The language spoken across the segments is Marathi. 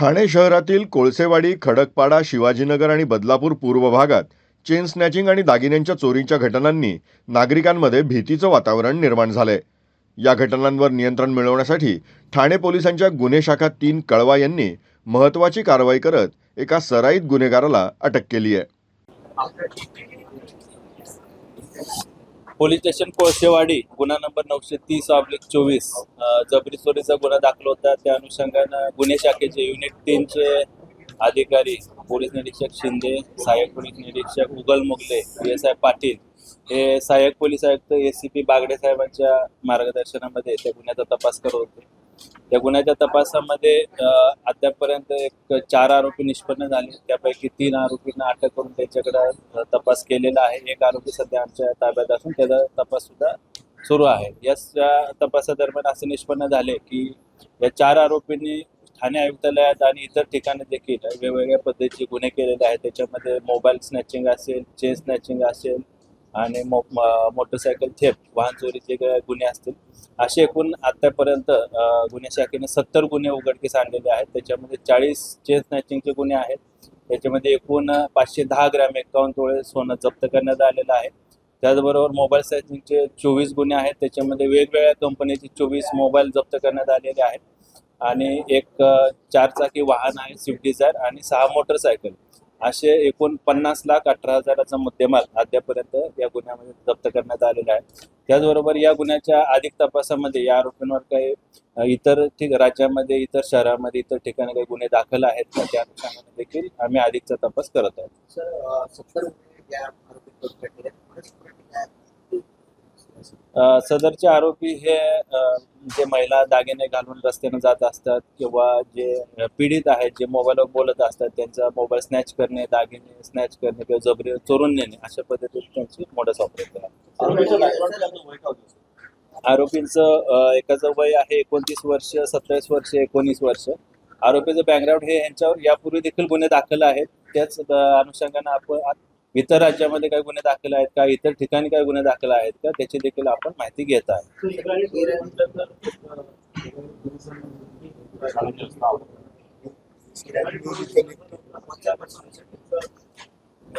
ठाणे शहरातील कोळसेवाडी खडकपाडा शिवाजीनगर आणि बदलापूर पूर्व भागात चेन स्नॅचिंग आणि दागिन्यांच्या चोरीच्या घटनांनी नागरिकांमध्ये भीतीचं वातावरण निर्माण झालंय. या घटनांवर नियंत्रण मिळवण्यासाठी ठाणे पोलिसांच्या गुन्हे शाखा तीन कळवा यांनी महत्त्वाची कारवाई करत एका सराईत गुन्हेगाराला अटक केली आहे पोलीस स्टेशन कोळशेवाडी गुन्हा नंबर नऊशे तीस ऑब्लिक चोवीस. जबरी चोरीचा गुन्हा दाखल होता. त्या अनुषंगानं गुन्हे शाखेचे युनिट तीनचे अधिकारी पोलीस निरीक्षक शिंदे सहाय्यक पोलीस निरीक्षक उगल मुगले एस आय पाटील हे सहाय्यक पोलीस आयुक्त एस सी पी बागडे साहेबांच्या मार्गदर्शनामध्ये त्या गुन्ह्याचा तपास करत होते. त्या गुन्ह्याच्या तपासामध्ये अद्यापपर्यंत एक चार आरोपी निष्पन्न झाले. त्यापैकी तीन आरोपींना अटक करून त्यांच्याकडे तपास केलेला आहे. एक आरोपी सध्या आमच्या ताब्यात असून त्याचा तपास सुद्धा सुरू आहे. या तपासादरम्यान असे निष्पन्न झाले की या चार आरोपींनी ठाणे आयुक्तालयात आणि इतर ठिकाणी देखील वेगवेगळ्या पद्धतीचे गुन्हे केलेले आहेत. त्याच्यामध्ये मोबाईल स्नॅचिंग असेल चेन स्नॅचिंग असेल आणि मो मोटरसायकल थेप वाहन चोरीचे गुन्हे असतील असे एकूण आतापर्यंत गुन्हे शाखेने सत्तर गुन्हे उघडकीस आणलेले आहेत. त्याच्यामध्ये चाळीस चेन स्नॅचिंगचे गुन्हे आहेत. त्याच्यामध्ये एकूण पाचशे दहा ग्रॅम एकावन्न तोळे सोनं जप्त करण्यात आलेलं आहे. त्याचबरोबर मोबाईल स्नॅचिंगचे चोवीस गुन्हे आहेत. त्याच्यामध्ये वेगवेगळ्या कंपनीचे चोवीस मोबाईल जप्त करण्यात आलेले आहेत. आणि एक चारचाकी वाहन आहे स्विफ्ट डिझायर आणि सहा मोटरसायकल. असे एकूण पन्नास लाख अठरा हजाराचा मुद्देमाल अद्यापर्यंत या गुन्ह्यामध्ये जप्त करण्यात आलेला आहे. त्याचबरोबर या गुन्ह्याच्या अधिक तपासामध्ये या आरोपींवर काही इतर ठिक राज्यामध्ये इतर शहरामध्ये इतर ठिकाणी काही गुन्हे दाखल आहेत का? त्या अनुषंगाने देखील आम्ही अधिकचा तपास करत आहोत. सदरचे आरोपी हे जे महिला दागिने घालून रस्त्याने जात असतात किंवा जे पीडित आहेत जे मोबाईलवर बोलत असतात त्यांचा मोबाईल स्नॅच करणे दागिने स्नॅच करणे किंवा जबरी चोरून नेणे अशा पद्धतीने त्यांची ऑपरेशन आहे. आरोपीचं एकाचं वय आहे एकोणतीस वर्ष सत्तावीस वर्ष एकोणीस वर्ष. आरोपीचं बॅकग्राऊंड हे यांच्यावर यापूर्वी देखील गुन्हे दाखल आहेत. त्याच अनुषंगानं आपण इतर राज्यामध्ये काही गुन्हे दाखल आहेत का? इतर ठिकाणी काही गुन्हे दाखल आहेत का? त्याची देखील आपण माहिती घेत आहे.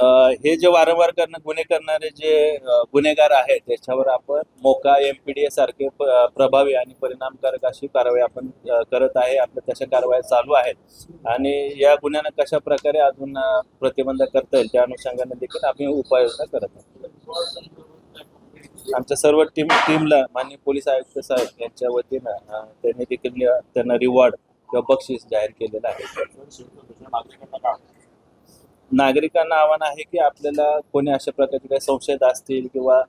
हे जे वारंवार करणं गुन्हे करणारे जे गुन्हेगार आहेत त्याच्यावर आपण मोका एमपीडीए सारखे प्रभावी आणि परिणामकारक अशी कारवाई आपण करत आहे. आपल्या तशा कारवाया चालू आहेत. आणि या गुन्ह्यांना कशा प्रकारे अजून प्रतिबंध करता येईल त्या अनुषंगाने देखील आम्ही उपाययोजना करत आहोत. आमच्या सर्व टीम टीमला माननीय पोलीस आयुक्त साहेब यांच्या वतीनं त्यांनी देखील त्यांना रिवॉर्ड किंवा बक्षीस जाहीर केलेलं आहे. नागरिकांना आव्हान आहे की आपल्याला कोणी अशा प्रकारचे काही संशयित असतील किंवा